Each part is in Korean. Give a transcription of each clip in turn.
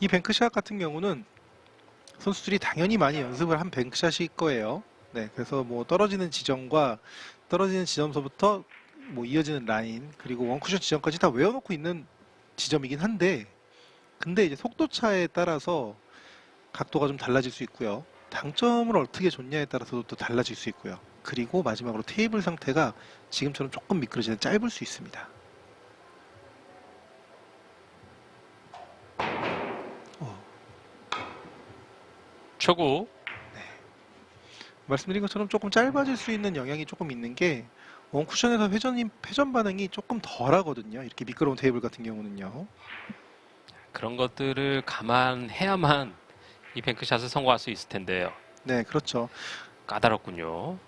이 뱅크샷 같은 경우는 선수들이 당연히 많이 연습을 한 뱅크샷일 거예요. 네, 그래서 뭐 떨어지는 지점과 떨어지는 지점서부터 뭐 이어지는 라인 그리고 원쿠션 지점까지 다 외워놓고 있는 지점이긴 한데 근데 이제 속도 차에 따라서 각도가 좀 달라질 수 있고요. 당점을 어떻게 줬냐에 따라서도 또 달라질 수 있고요. 그리고 마지막으로 테이블 상태가 지금처럼 조금 미끄러지는 짧을 수 있습니다. 초구 말씀드린 것처럼 조금 짧아질 수 있는 영향이 조금 있는 게 원쿠션에서 회전 회전 반응이 조금 덜하거든요. 이렇게 미끄러운 테이블 같은 경우는요. 그런 것들을 감안해야만 이 뱅크샷을 성공할 수 있을 텐데요. 네, 그렇죠. 까다롭군요.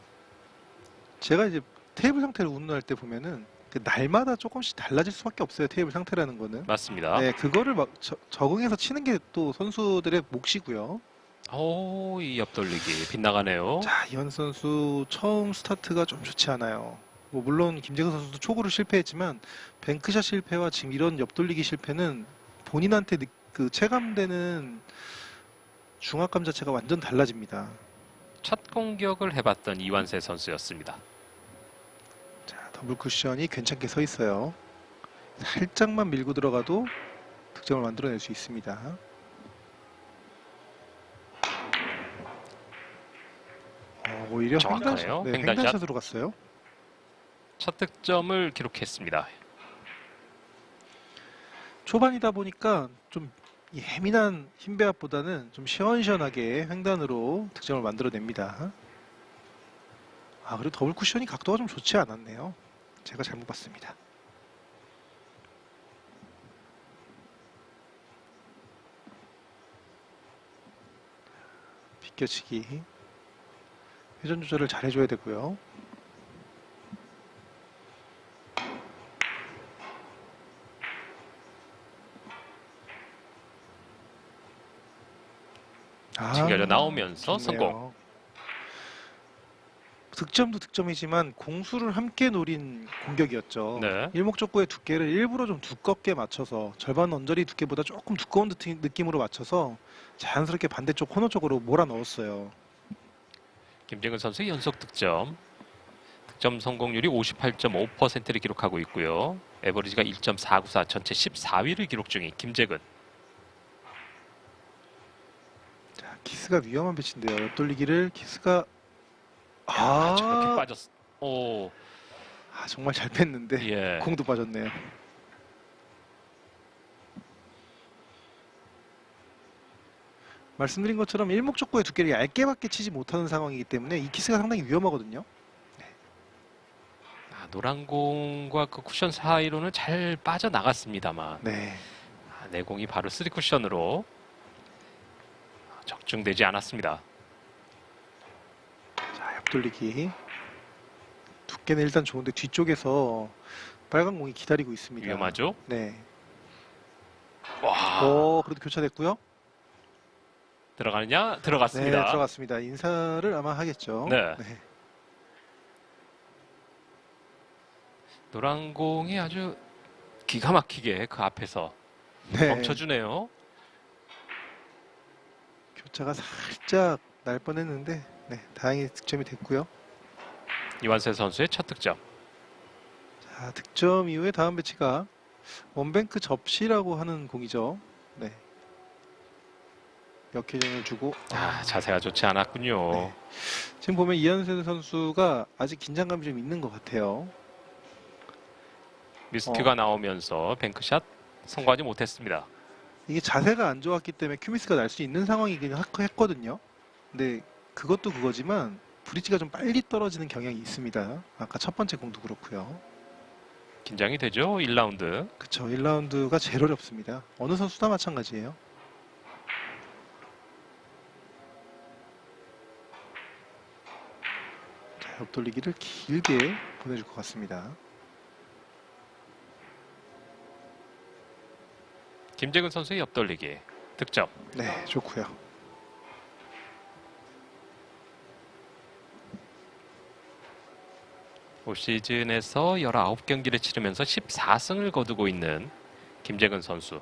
제가 이제 테이블 상태를 운운할 때 보면은 그 날마다 조금씩 달라질 수밖에 없어요. 테이블 상태라는 거는. 맞습니다. 네, 그거를 막 저- 적응해서 치는 게 또 선수들의 몫이고요. 오, 이 옆돌리기 빗나가네요. 자, 이현 선수 처음 스타트가 좀 좋지 않아요. 뭐 물론 김재근 선수도 초구를 실패했지만 뱅크샷 실패와 지금 이런 옆돌리기 실패는 본인한테 느- 그 체감되는 중압감 자체가 완전 달라집니다. 첫 공격을 해봤던 이완세 선수였습니다. 자, 더블 쿠션이 괜찮게 서 있어요. 살짝만 밀고 들어가도 득점을 만들어낼 수 있습니다. 어, 오히려 정확하네요. 횡단샷, 네, 횡단샷. 횡단샷으로 갔어요. 첫 득점을 기록했습니다. 초반이다 보니까 좀 예민한 흰 배합보다는 좀 시원시원하게 횡단으로 득점을 만들어냅니다. 아 그리고 더블 쿠션이 각도가 좀 좋지 않았네요. 제가 잘못 봤습니다. 비껴치기 회전 조절을 잘 해줘야 되고요. 아, 튕겨져 나오면서 좋네요. 성공. 득점도 득점이지만 공수를 함께 노린 공격이었죠. 네. 일목적구의 두께를 일부러 좀 두껍게 맞춰서 절반 언저리 두께보다 조금 두꺼운 듯- 느낌으로 맞춰서 자연스럽게 반대쪽 코너 쪽으로 몰아 넣었어요. 김재근 선수의 연속 득점. 득점 성공률이 58.5%를 기록하고 있고요. 에버리지가 1.494 전체 14위를 기록 중인 김재근. 자, 키스가 위험한 배치인데요. 옆돌리기를 키스가 아, 아, 저렇게 빠졌. 오, 아, 정말 잘 뺐는데 예. 공도 빠졌네요. 말씀드린 것처럼 일목적구의 두께를 얇게밖에 치지 못하는 상황이기 때문에 이 키스가 상당히 위험하거든요. 아, 노란 공과 그 쿠션 사이로는 잘 빠져 나갔습니다만 네. 아, 내 공이 바로 쓰리 쿠션으로 적중되지 않았습니다. 자, 옆돌리기. 두께는 일단 좋은데 뒤쪽에서 빨간 공이 기다리고 있습니다. 위험하죠? 네. 와, 오, 그래도 교차됐고요. 들어가느냐? 네, 들어갔습니다. 들어갔습니다. 인사를 아마 하겠죠. 네. 노란 공이 아주 기가 막히게 그 앞에서 네. 멈춰주네요. 교차가 살짝 날 뻔했는데 네, 다행히 득점이 됐고요. 이완세 선수의 첫 득점. 자, 득점 이후에 다음 배치가 원뱅크 접시라고 하는 공이죠. 네. 역회전을 주고 아, 자세가 좋지 않았군요. 네. 지금 보면 이현세 선수가 아직 긴장감이 좀 있는 것 같아요. 미스큐가 어. 나오면서 뱅크샷 성공하지 못했습니다. 이게 자세가 안 좋았기 때문에 큐미스가 날 수 있는 상황이긴 하- 했거든요. 근데 그것도 그거지만 브릿지가 좀 빨리 떨어지는 경향이 있습니다. 아까 첫 번째 공도 그렇고요. 긴장이 되죠? 1라운드. 그쵸 1라운드가 제일 어렵습니다. 어느 선수 다 마찬가지예요. 옆돌리기를 길게 보내줄 것 같습니다. 김재근 선수의 옆돌리기. 득점. 네, 좋고요. 올 시즌에서 19경기를 치르면서 14승을 거두고 있는 김재근 선수.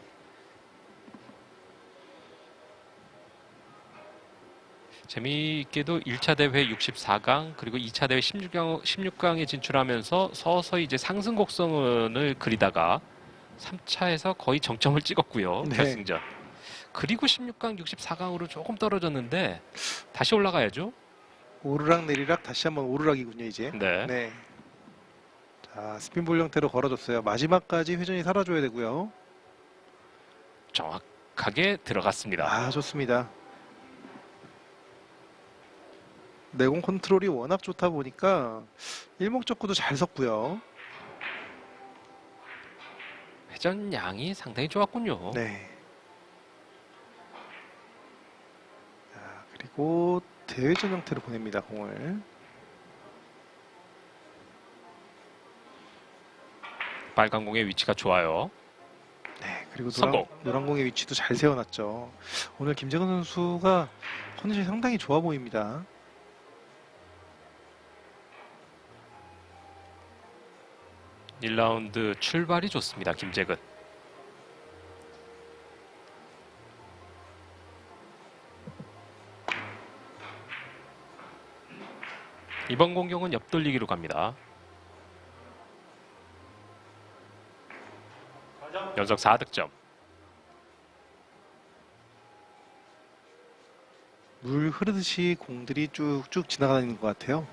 재미있게도 1차 대회 64강 그리고 2차 대회 16강 16강에 진출하면서 서서히 이제 상승 곡선을 그리다가 3차에서 거의 정점을 찍었고요. 네. 결승전. 그리고 16강 64강으로 조금 떨어졌는데 다시 올라가야죠. 오르락 내리락 다시 한번 오르락이군요 이제. 네. 네. 자 스핀볼 형태로 걸어줬어요. 마지막까지 회전이 살아줘야 되고요. 정확하게 들어갔습니다. 아 좋습니다. 내공 컨트롤이 워낙 좋다 보니까 일목적구도 잘 섰고요. 회전 양이 상당히 좋았군요. 네. 자, 그리고 대회전 형태로 보냅니다 공을. 빨간 공의 위치가 좋아요. 네. 그리고 성공. 노란, 노란 공의 위치도 잘 세워놨죠. 오늘 김재근 선수가 컨디션이 상당히 좋아 보입니다. 1라운드 출발이 좋습니다. 김재근. 이번 공격은 옆돌리기로 갑니다. 연속 4득점. 물 흐르듯이 공들이 쭉쭉 지나가는 것 같아요.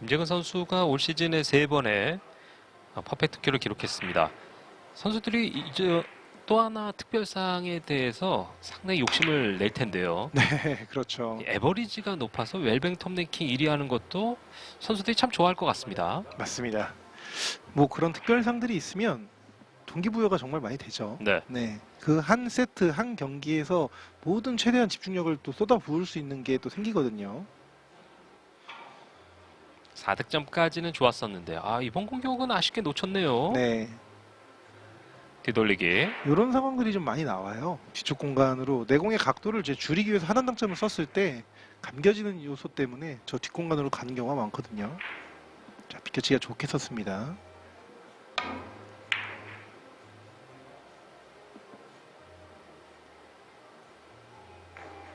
김재근 선수가 올 시즌에 세 번의 아, 퍼펙트 큐를 기록했습니다. 선수들이 이제 또 하나 특별상에 대해서 상당히 욕심을 낼 텐데요. 네, 그렇죠. 에버리지가 높아서 웰뱅 톱 랭킹 1위 하는 것도 선수들이 참 좋아할 것 같습니다. 맞습니다. 뭐 그런 특별상들이 있으면 동기부여가 정말 많이 되죠. 네. 네. 그 한 세트, 한 경기에서 모든 최대한 집중력을 또 쏟아 부을 수 있는 게 또 생기거든요. 4득점까지는 좋았었는데 아 이번 공격은 아쉽게 놓쳤네요. 네. 뒤돌리기. 이런 상황들이 좀 많이 나와요. 뒤쪽 공간으로 내공의 각도를 이제 줄이기 위해서 하단 당점을 썼을 때 감겨지는 요소 때문에 저 뒷공간으로 가는 경우가 많거든요. 자, 비켜치기가 좋게 썼습니다.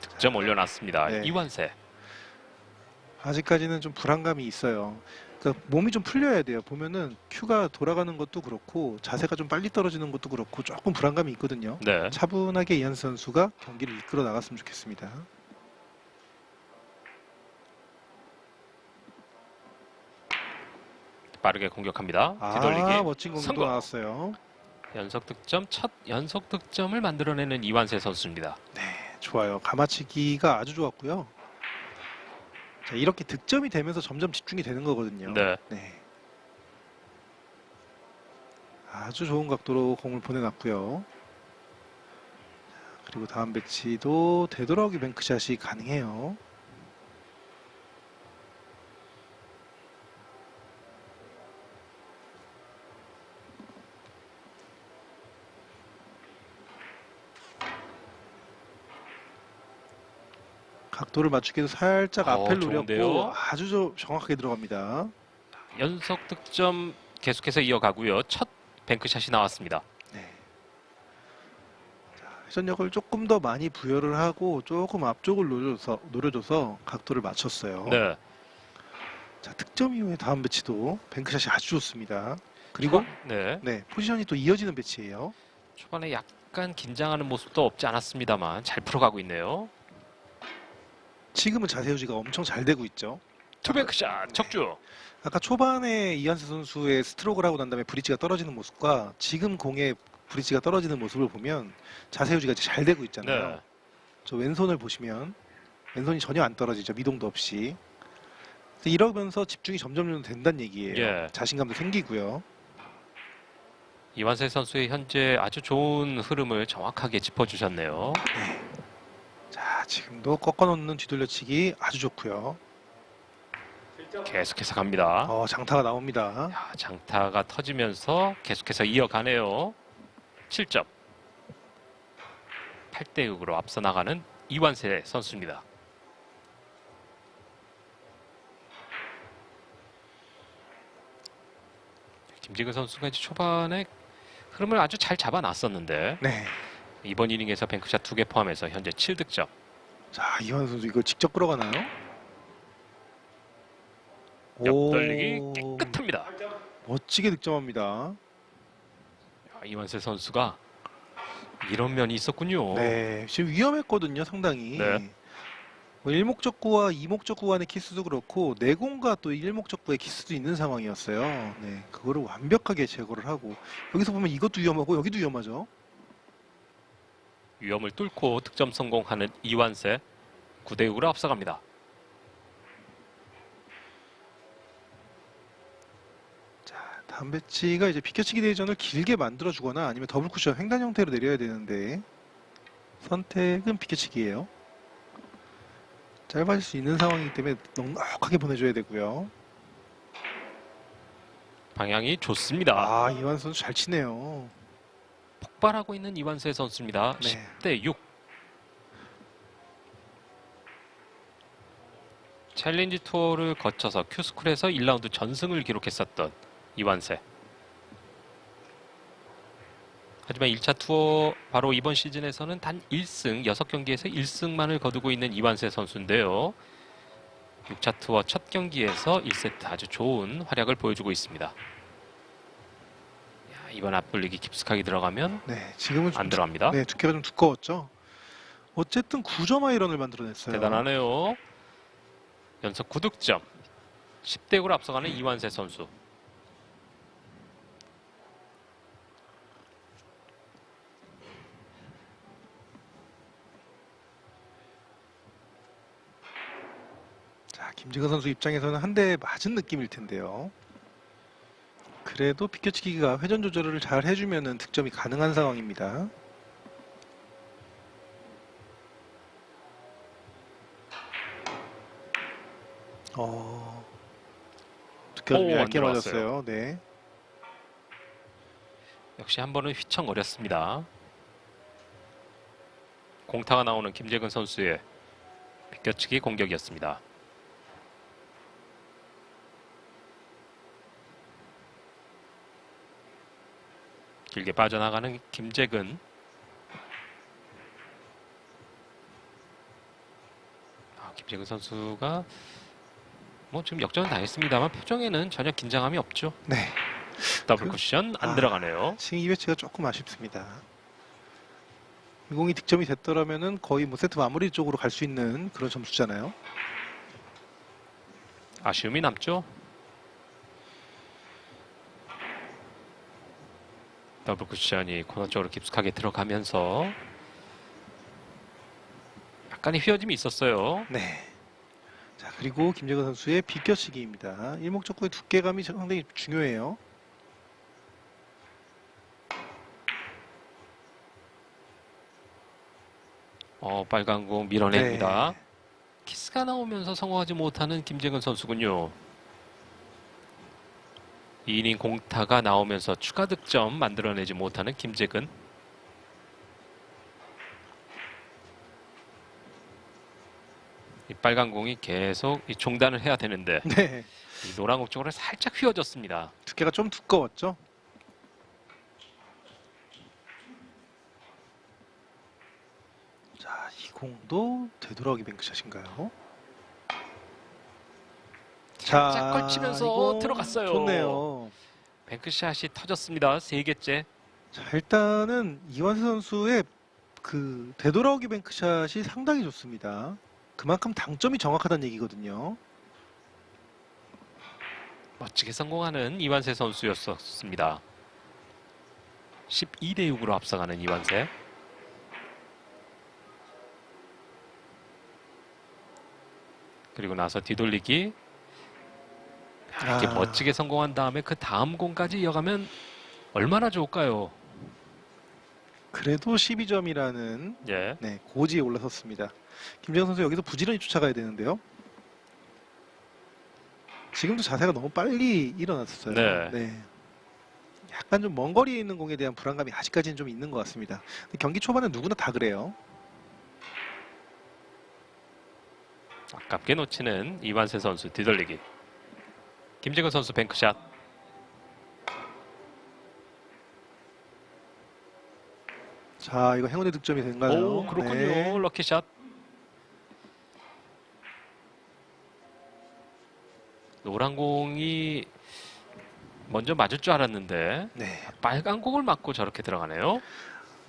득점 올려놨습니다. 네. 이완세. 아직까지는 좀 불안감이 있어요. 그러니까 몸이 좀 풀려야 돼요. 보면은 큐가 돌아가는 것도 그렇고 자세가 좀 빨리 떨어지는 것도 그렇고 조금 불안감이 있거든요. 네. 차분하게 이한수 선수가 경기를 이끌어 나갔으면 좋겠습니다. 빠르게 공격합니다. 아, 뒤돌리기. 멋진 공도 성공. 나왔어요. 연속 득점 첫 연속 득점을 만들어내는 이완세 선수입니다. 네, 좋아요. 가마치기가 아주 좋았고요. 자, 이렇게 득점이 되면서 점점 집중이 되는 거거든요. 네. 네. 아주 좋은 각도로 공을 보내놨고요. 자, 그리고 다음 배치도 되돌아오기 뱅크샷이 가능해요. 각도를 맞추기 위해서 살짝 어, 앞을 좋은데요? 노렸고 아주 저- 정확하게 들어갑니다. 연속 득점 계속해서 이어가고요. 첫 뱅크샷이 나왔습니다. 네. 자, 회전력을 조금 더 많이 부여를 하고 조금 앞쪽을 노려줘서, 노려줘서 각도를 맞췄어요. 네. 자, 득점 이후에 다음 배치도 뱅크샷이 아주 좋습니다. 그리고 네. 네, 포지션이 또 이어지는 배치예요. 초반에 약간 긴장하는 모습도 없지 않았습니다만 잘 풀어가고 있네요. 지금은 자세 유지가 엄청 잘 되고 있죠. 투뱅크샷 척주. 아까 초반에 이한수 선수의 스트로크를 하고 난 다음에 브릿지가 떨어지는 모습과 지금 공에 브릿지가 떨어지는 모습을 보면 자세 유지가 이제 잘 되고 있잖아요. 네. 저 왼손을 보시면 왼손이 전혀 안 떨어지죠. 미동도 없이. 그래서 이러면서 집중이 점점 좀 된다는 얘기예요. 예. 자신감도 생기고요. 이완세 선수의 현재 아주 좋은 흐름을 정확하게 짚어주셨네요. 자, 지금도 꺾어놓는 뒤돌려치기 아주 좋고요. 계속해서 갑니다. 어, 장타가 나옵니다. 야, 장타가 터지면서 계속해서 이어가네요. 7점. 8대 6으로 앞서 나가는 이완세 선수입니다. 김재근 선수가 이제 초반에 흐름을 아주 잘 잡아놨었는데 네. 이번 이닝에서 뱅크샷 두개 포함해서 현재 7득점. 자 이완 선수 이거 직접 끌어가나요? 옆돌리기 오, 깨끗합니다. 멋지게 득점합니다. 야, 이완세 선수가 이런 면이 있었군요. 네, 지금 위험했거든요, 상당히. 네. 뭐 일목적구와 이목적구 간의 키스도 그렇고 내공과 또 일목적구의 키스도 있는 상황이었어요. 네, 그거를 완벽하게 제거를 하고 여기서 보면 이것도 위험하고 여기도 위험하죠. 위험을 뚫고 득점 성공하는 이완세 9대 6으로 앞서갑니다. 자, 다음 배치가 이제 비켜치기 대전을 길게 만들어 주거나 아니면 더블 쿠션 횡단 형태로 내려야 되는데 선택은 비켜치기예요. 짧아질 수 있는 상황이기 때문에 넉넉하게 보내줘야 되고요. 방향이 좋습니다. 아, 이완 선수 잘 치네요. 폭발하고 있는 이완세 선수입니다. 네. 10대 6. 챌린지 투어를 거쳐서 큐스쿨에서 1라운드 전승을 기록했었던 이완세. 하지만 1차 투어 바로 이번 시즌에서는 단 1승 6경기에서 1승만을 거두고 있는 이완세 선수인데요. 6차 투어 첫 경기에서 1세트 아주 좋은 활약을 보여주고 있습니다. 야, 이번 앞돌리기 깊숙하게 들어가면 네, 지금은 좀 안 들어갑니다. 네, 두께가 좀 두꺼웠죠. 어쨌든 9점 아이런을 만들어냈어요. 대단하네요. 연속 9득점. 10대 9로 앞서가는 이완세 선수. 자, 김지근 선수 입장에서는 한 대 맞은 느낌일 텐데요. 그래도 비껴치기가 회전 조절을 잘 해주면은 득점이 가능한 상황입니다. 어, 좀 오, 안 얇게 들어갔어요. 맞았어요. 네. 역시 한 번은 휘청거렸습니다. 공타가 나오는 김재근 선수의 비껴치기 공격이었습니다. 길게 빠져나가는 김재근. 아, 김재근 선수가 뭐 지금 역전은 다 했습니다만 표정에는 전혀 긴장함이 없죠. 네. 더블 그- 쿠션 안 아. 들어가네요. 지금 이 배치가 조금 아쉽습니다. 이 공이 득점이 됐더라면은 거의 뭐 세트 마무리 쪽으로 갈 수 있는 그런 점수잖아요. 아쉬움이 남죠. 더블 쿠션이 코너 쪽으로 깊숙하게 들어가면서 약간의 휘어짐이 있었어요. 네. 자 그리고 김재근 선수의 비껴치기입니다. 일목적구의 두께감이 상당히 중요해요. 어, 빨간 공 밀어냅니다. 네. 키스가 나오면서 성공하지 못하는 김재근 선수군요. 2이닝 공타가 나오면서 추가 득점 만들어내지 못하는 김재근. 이 빨간 공이 계속 이 종단을 해야 되는데 네. 이 노란 공 쪽으로 살짝 휘어졌습니다. 두께가 좀 두꺼웠죠. 자, 이 공도 되돌아오기 뱅크샷인가요? 살짝 걸치면서 이거 들어갔어요. 좋네요. 뱅크샷이 터졌습니다. 세 개째. 자, 일단은 이완세 선수의 그 되돌아오기 뱅크샷이 상당히 좋습니다. 그만큼 당점이 정확하다는 얘기거든요. 멋지게 성공하는 이완세 선수였었습니다. 12대 6으로 앞서가는 이완세. 그리고 나서 뒤돌리기. 야, 이렇게 아. 멋지게 성공한 다음에 그 다음 공까지 이어가면 얼마나 좋을까요? 그래도 12점이라는 예. 네, 고지에 올라섰습니다. 김재현 선수 여기서 부지런히 쫓아가야 되는데요. 지금도 자세가 너무 빨리 일어났어요. 네. 약간 좀 먼 거리에 있는 공에 대한 불안감이 아직까지는 좀 있는 것 같습니다. 근데 경기 초반에 누구나 다 그래요. 아깝게 놓치는 이완세 선수 뒤돌리기. 김재근 선수 뱅크샷. 자, 이거 행운의 득점이 된가요? 오, 그렇군요. 네. 럭키샷. 노란 공이 먼저 맞을 줄 알았는데 네. 빨간 공을 맞고 저렇게 들어가네요.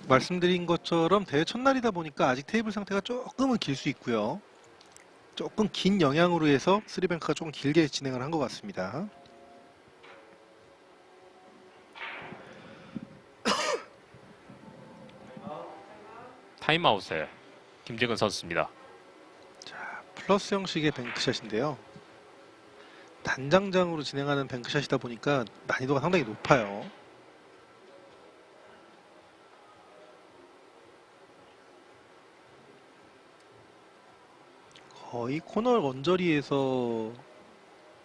말씀드린 것처럼 대회 첫날이다 보니까 아직 테이블 상태가 조금은 길 수 있고요. 조금 긴 영향으로 해서 쓰리뱅크가 조금 길게 진행을 한 것 같습니다. 타임아웃에 김재근 선수입니다. 플러스 형식의 뱅크샷인데요. 단장장으로 진행하는 뱅크샷이다 보니까 난이도가 상당히 높아요. 거의 코너 언저리에서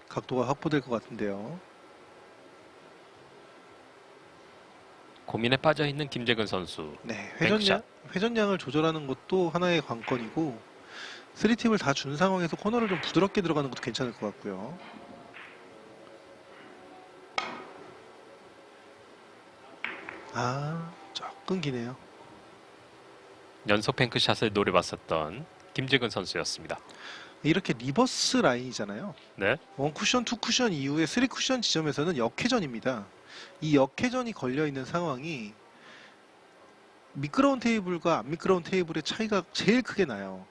각도가 확보될 것 같은데요. 고민에 빠져 있는 김재근 선수. 네, 뱅크샷. 회전량, 회전량을 조절하는 것도 하나의 관건이고 3팁을 다 준 상황에서 코너를 좀 부드럽게 들어가는 것도 괜찮을 것 같고요. 아, 조금 기네요. 연속 뱅크샷을 노려봤었던 김재근 선수였습니다. 이렇게 리버스 라인이잖아요. 네. 원 쿠션, 투 쿠션 이후에 쓰리 쿠션 지점에서는 역회전입니다. 이 역회전이 걸려 있는 상황이 미끄러운 테이블과 안 미끄러운 테이블의 차이가 제일 크게 나요.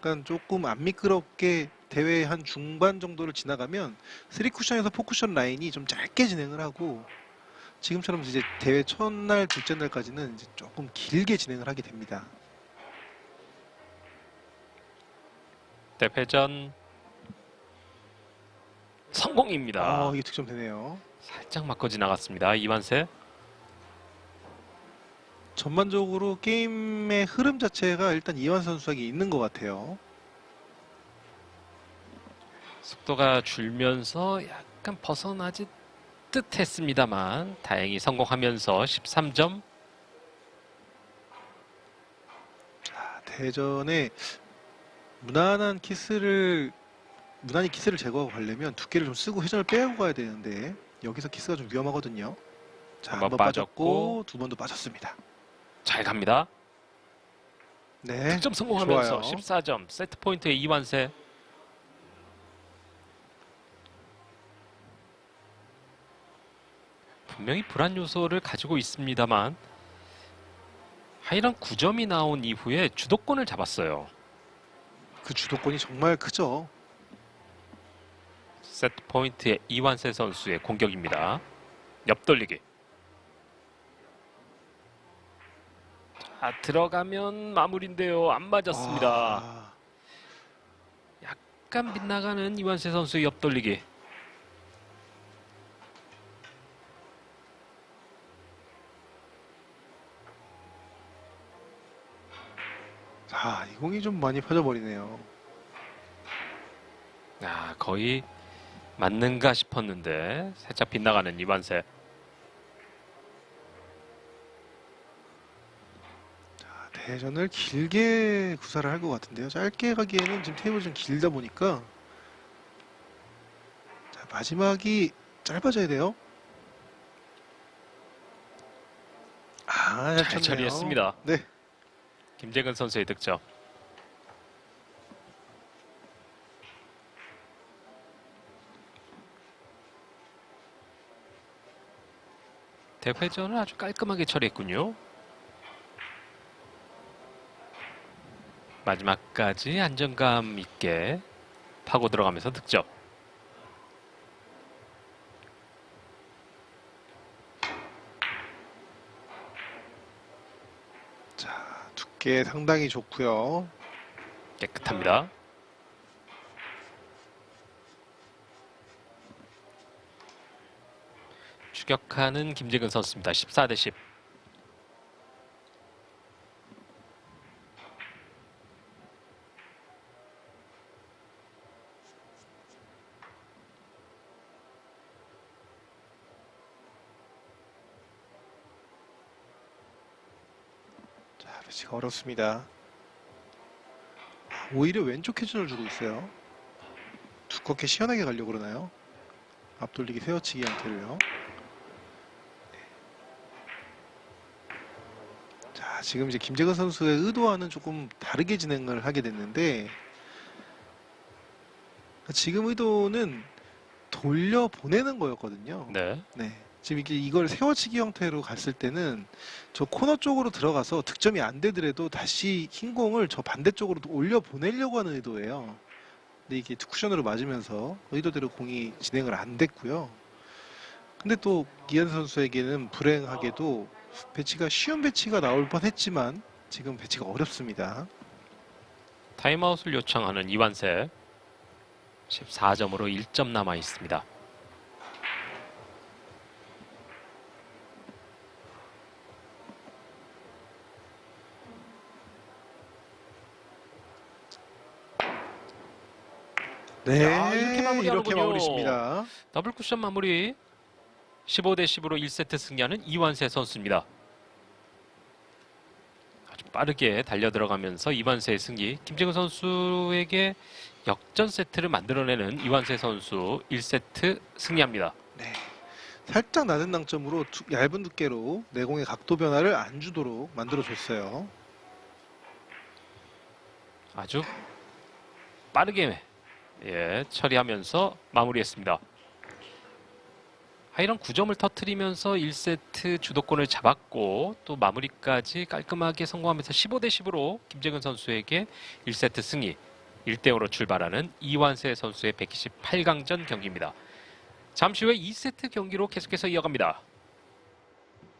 그러니까 조금 안 미끄럽게 대회 한 중반 정도를 지나가면 쓰리 쿠션에서 포 쿠션 라인이 좀 짧게 진행을 하고 지금처럼 이제 대회 첫날, 둘째 날까지는 이제 조금 길게 진행을 하게 됩니다. 대회전 성공입니다. 아, 이게 득점 되네요. 살짝 맞고 지나갔습니다. 이완세. 전반적으로 게임의 흐름 자체가 일단 이완 선수에게 있는 것 같아요. 속도가 줄면서 약간 벗어나지 듯했습니다만 다행히 성공하면서 13점. 자, 대전에 무난한 키스를 무난히 키스를 제거하고 가려면 두께를 좀 쓰고 회전을 빼고 가야 되는데 여기서 키스가 좀 위험하거든요. 자, 한번 한번 빠졌고. 두 번도 빠졌습니다. 잘 갑니다. 네. 득점 성공하면서 좋아요. 14점. 세트 포인트의 이완세. 분명히 불안 요소를 가지고 있습니다만 하이런 9점이 나온 이후에 주도권을 잡았어요. 그 주도권이 정말 크죠. 세트 포인트의 이완세 선수의 공격입니다. 옆돌리기. 자, 들어가면 마무리인데요. 안 맞았습니다. 아, 약간 빗나가는 이완세 선수의 옆돌리기. 아, 이 공이 좀 많이 퍼져버리네요. 아, 거의 맞는가 싶었는데 살짝 빗나가는 이완세. 자, 대전을 길게 구사를 할 것 같은데요. 짧게 가기에는 지금 테이블이 좀 길다 보니까 자, 마지막이 짧아져야 돼요. 아, 잘, 잘 쳤네요. 처리했습니다. 네. 김재근 선수의 득점. 대회전을 아주 깔끔하게 처리했군요. 마지막까지 안정감 있게 파고 들어가면서 득점. 자, 두께 상당히 좋고요. 깨끗합니다. 추격하는 김재근 선수입니다. 14대 10. 자, 배치가 어렵습니다. 오히려 왼쪽 회전을 주고 있어요. 두껍게 시원하게 가려고 그러나요? 앞돌리기 세워치기 형태로요. 네. 자, 자, 지금 이제 김재근 선수의 의도와는 조금 다르게 진행을 하게 됐는데 지금 의도는 돌려 보내는 거였거든요. 네. 네. 지금 이게 이걸 세워치기 형태로 갔을 때는 저 코너 쪽으로 들어가서 득점이 안 되더라도 다시 흰 공을 저 반대쪽으로 올려 보내려고 하는 의도예요. 근데 이게 쿠션으로 맞으면서 의도대로 공이 진행을 안 됐고요. 근데 또 이현 선수에게는 불행하게도 배치가 쉬운 배치가 나올 뻔했지만 지금 배치가 어렵습니다. 타임아웃을 요청하는 이완세 14점으로 1점 남아 있습니다. 네, 야, 이렇게 마무리하는군요. 이렇게 마무리십니다. 더블 쿠션 마무리 15대 10으로 1세트 승리하는 이완세 선수입니다. 아주 빠르게 달려 들어가면서 이완세의 승리. 김재근 선수에게 역전 세트를 만들어내는 이완세 선수 1세트 승리합니다. 네. 살짝 낮은 당점으로 두- 얇은 두께로 내공의 각도 변화를 안 주도록 만들어줬어요. 아주 빠르게 예, 처리하면서 마무리했습니다. 하이런 9점을 터트리면서 1세트 주도권을 잡았고 또 마무리까지 깔끔하게 성공하면서 15대 10으로 김재근 선수에게 1세트 승리 1대 5로 출발하는 이완세 선수의 128강전 경기입니다. 잠시 후에 2세트 경기로 계속해서 이어갑니다.